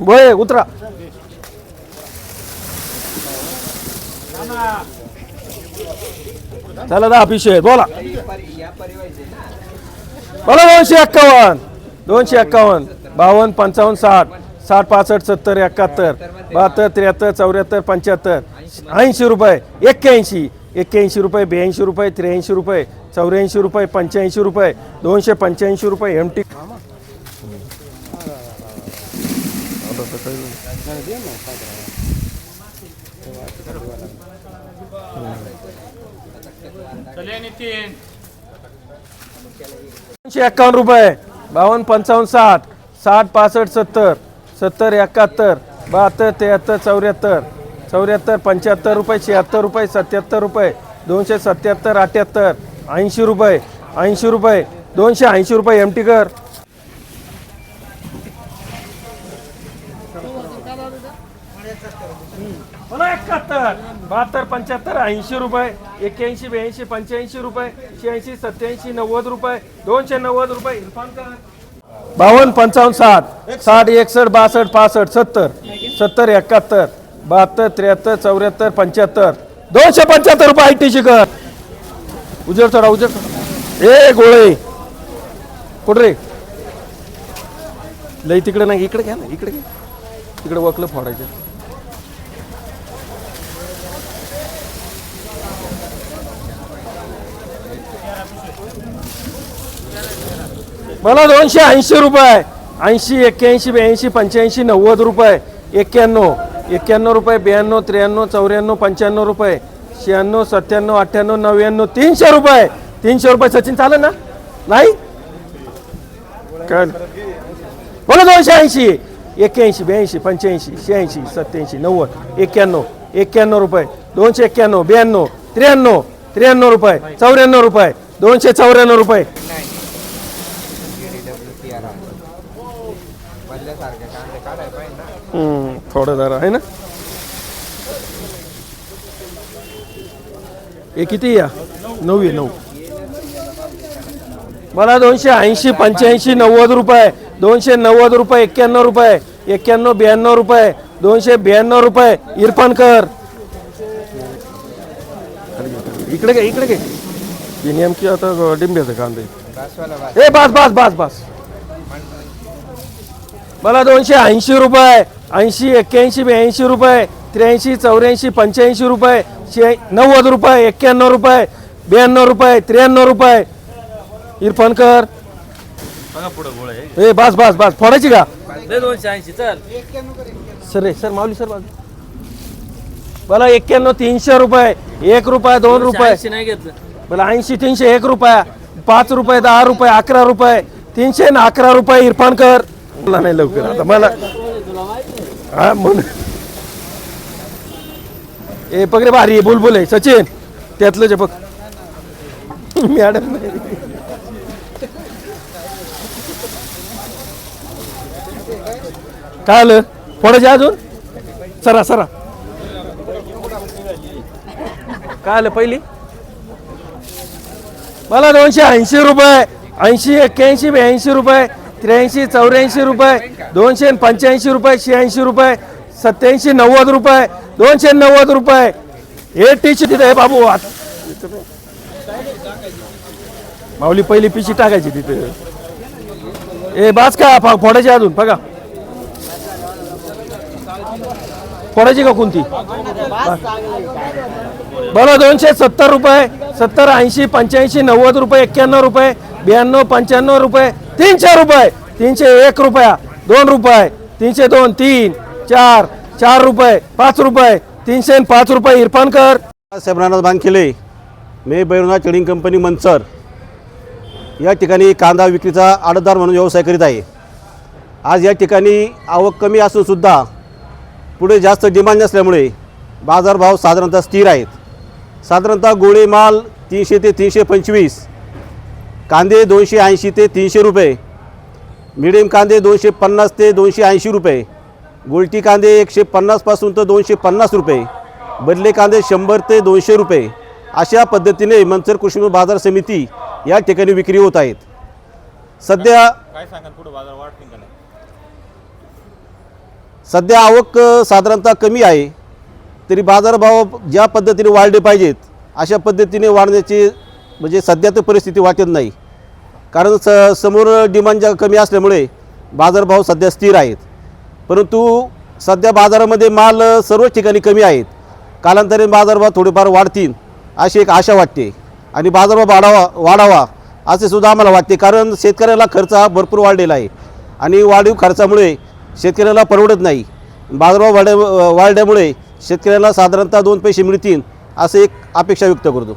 बोय उतरा. चला दा अभिषेक बोला. बोला दोनशे एक्कावन्न. दोनशे एक्कावन्न. बावन्न पंचावन्न साठ. साठ पासष्ट सत्तर एकाहत्तर. बहात्तर त्र्याहत्तर चौऱ्याहत्तर पंच्याहत्तर. ऐंशी रुपये. एक्क्याऐंशी. एक्क्याऐंशी रुपये ब्याऐंशी रुपये त्र्याऐंशी रुपये चौऱ्याऐंशी रुपये पंच्याऐंशी रुपये. दोनशे पंच्याऐंशी रुपये एम टी दोनशे एक्कावन्न रुपये. बावन्न पंचावन्न साठ. साठ पासष्ट सत्तर. सत्तर एकाहत्तर. बहात्तर त्र्याहत्तर चौऱ्याहत्तर. चौऱ्याहत्तर पंच्याहत्तर रुपये शहात्तर रुपये सत्याहत्तर रुपये. दोनशे सत्याहत्तर अठ्याहत्तर. ऐंशी रुपये. ऐंशी रुपये. दोनशे ऐंशी रुपये एम टी कर मला एकाहत्तर बहात्तर पंच्याहत्तर ऐंशी रुपये एक्क्याऐंशी ब्याऐंशी पंच्याऐंशी रुपये शहाऐंशी सत्याऐंशी नव्वद रुपये दोनशे नव्वद रुपये. इरफान कर बावन्न पंचावन्न साठ. साठ एकसष्ट बासष्ट पासष्ट सत्तर. सत्तर एकाहत्तर बहात्तर त्र्याहत्तर चौऱ्याहत्तर पंच्याहत्तर. दोनशे पंच्याहत्तर रुपये आय टी कर उजर चढा उजर ए गोळे. कुठं रे? लई तिकडे नाही इकडे घ्या ना इकडे घ्या. तिकडे वकलं फोडायचं. मला दोनशे ऐंशी रुपये ऐंशी एक्क्याऐंशी ब्याऐंशी पंच्याऐंशी नव्वद रुपये एक्क्याण्णव एक्क्याण्णव रुपये ब्याण्णव त्र्याण्णव चौऱ्याण्णव पंच्याण्णव रुपये शहाण्णव सत्त्याण्णव अठ्ठ्याण्णव नव्याण्णव तीनशे रुपये तीनशे रुपये सचिन चालेल ना? नाही? काय बोला दोनशे ऐंशी. एक्क्याऐंशी ब्याऐंशी पंच्याऐंशी शहाऐंशी सत्याऐंशी नव्वद एक्क्याण्णव एक्क्याण्णव रुपये दोनशे एक्क्याण्णव ब्याण्णव त्र्याण्णव त्र्याण्णव रुपये चौऱ्याण्णव रुपये दोनशे चौऱ्याण्णव रुपये बदल्यासारखे कांदे काढायला पाहिजे ना हम्म, थोडं जरा आहे ना? हे किती या? नऊ आहे नऊ. मला दोनशे ऐंशी पंच्याऐंशी नव्वद रुपये दोनशे नव्वद रुपये एक्क्याण्णव रुपये एक्क्याण्णव ब्याण्णव रुपये दोनशे ब्याण्णव रुपये इरफान कर. इकडे घे इकडे घे. हे नेमकी आता डिंब्याचं कांदे. ए बस बस बस बस. मला दोनशे ऐंशी रुपये ऐंशी एक्क्याऐंशी ब्याऐंशी रुपये त्र्याऐंशी चौऱ्याऐंशी पंच्याऐंशी रुपये शे नव्वद रुपये एक्क्याण्णव रुपये ब्याण्णव रुपये त्र्याण्णव रुपये. इरफान कर. ए बस बस बस. फोडायची का? दोनशे ऐंशी चल. सर रे सर माऊली सर बाजू मला एक्क्याण्णव तीनशे रुपये एक रुपये दोन रुपये. नाही घेतलं. मला ऐंशी तीनशे एक रुपया पाच रुपये दहा रुपये अकरा रुपये तीनशे ना अकरा रुपये इरफान कर. मला नाही लवकर. आता मला हा म्हण. ए पगरे भारी आहे बुलबुल आहे. सचिन त्यातलं जे बघ. मॅडम काय आलं? फोडायचे अजून? सरा सरा. काय आलं पहिली? मला दोनशे ऐंशी रुपये ऐंशी एक्क्याऐंशी ब्याऐंशी रुपये त्र्याऐंशी चौऱ्याऐंशी रुपये दोनशे पंच्याऐंशी रुपये शहाऐंशी रुपये सत्याऐंशी नव्वद रुपये दोनशे नव्वद रुपये. हे शी तिथे बाबू माऊली पहिली पिशी टाकायची तिथे. ए बास का फा- फोडायची अजून बघा. फोडायची का कोणती? बरं दोनशे सत्तर रुपये सत्तर ऐंशी पंच्याऐंशी नव्वद रुपये एक्क्याण्णव रुपये ब्याण्णव पंच्याण्णव रुपये तीनशे रुपये. तीनशे एक रुपया दोन रुपये. तीनशे दोन तीन चार चार रुपये पाच रुपये. तीनशे आणि पाच रुपये इरफानकर साहेबरानाथ बांखेले मी बैरुना ट्रेडिंग कंपनी मंचर. या ठिकाणी कांदा विक्रीचा आडतदार म्हणून व्यवसाय करीत आहे. आज या ठिकाणी आवक कमी असूनसुद्धा पुढे जास्त डिमांड नसल्यामुळे बाजारभाव साधारणतः स्थिर आहेत. साधारणतः गोळे माल तीनशे ते तीनशे पंचवीस कांदे दोनशे ऐंशी ते तीनशे रुपये. मिडियम कांदे दोनशे पन्नास ते दोनशे ऐंशी रुपये. गोलटी कांदे एकशे पन्नासपासून तर दोनशे पन्नास रुपये. बदले कांदे शंभर ते दोनशे रुपये. अशा पद्धतीने मंचर कृषी बाजार समिती या ठिकाणी विक्री होत आहेत. सध्या सध्या आवक साधारणतः कमी आहे. तरी बाजारभाव ज्या पद्धतीने वाढले पाहिजेत अशा पद्धतीने वाढण्याची म्हणजे सध्या तर परिस्थिती वाटत नाही. कारण स समोर डिमांड ज्या कमी असल्यामुळे बाजारभाव सध्या स्थिर आहेत. परंतु सध्या बाजारामध्ये माल सर्वच ठिकाणी कमी आहेत. कालांतराने बाजारभाव थोडेफार वाढतील अशी एक आशा वाटते. आणि बाजारभाव वाढावा वाढावा असे सुद्धा आम्हाला वाटते. कारण शेतकऱ्याला खर्च हा भरपूर वाढलेला आहे. आणि वाढीव खर्चामुळे शेतकऱ्याला परवडत नाही. बाजारभाव वाढ वाढल्यामुळे शेतकऱ्याला साधारणतः दोन पैसे मिळतील असं एक अपेक्षा व्यक्त करतो.